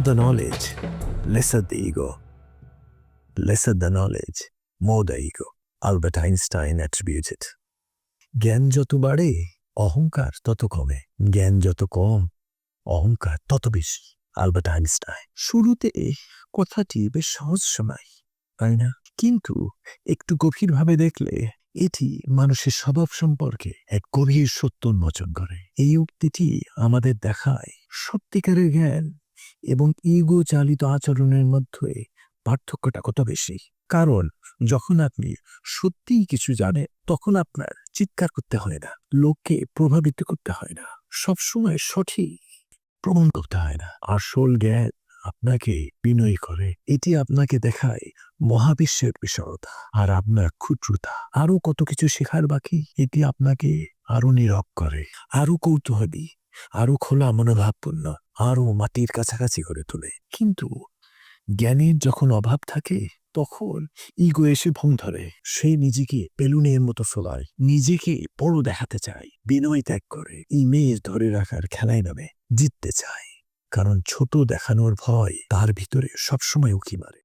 more the knowledge, lesser the ego. Lesser the knowledge, more the ego. Albert Einstein attributed. জ্ঞান যত বাড়ে অহংকার তত কমে জ্ঞান যত কম অহংকার তত বেশি আলবার্ট আইনস্টাইন শুরুতে কথাটি বেশ সহজ সময় তাই না কিন্তু একটু গভীরভাবে দেখলে এটি মানুষের স্বভাব সম্পর্কে এক গভীর সত্য উন্মোচন করে এই উক্তিটি আমাদের দেখায় সত্যিকারের জ্ঞান এবং ইগো চালিত আচরণের মধ্যে পার্থক্যটা কত বেশি? কারণ যখন আপনি সত্যিই কিছু জানেন, তখন আপনার চিৎকার করতে হয় না, লোককে প্রভাবিত করতে হয় না, সবসময় সঠিক প্রমাণ করতে হয় না। আসল জ্ঞান আপনাকে বিনয়ী করে, এটি আপনাকে দেখায় মহাবিশ্বের বিশালতা আর আপনার ক্ষুদ্রতা। আরও কত কিছু শেখার বাকি? এটি আপনাকে আরও নীরব করে আরও কৌতূহলী আরও খোলা মনোভাবপূর্ণ আরও মাটির কাছাকাছি করে তোলে। কিন্তু জ্ঞানের যখন অভাব থাকে, তখন ইগো এসে ভং ধরে। সে নিজেকে বেলুনের মতো ফোলায়, নিজেকে বড় দেখাতে চায়, বিনয় ত্যাগ করে, ইমেজ ধরে রাখার খেলায় নামে, জিততে চায়। কারণ ছোট দেখানোর ভয় তার ভিতরে সবসময় উকি মারে।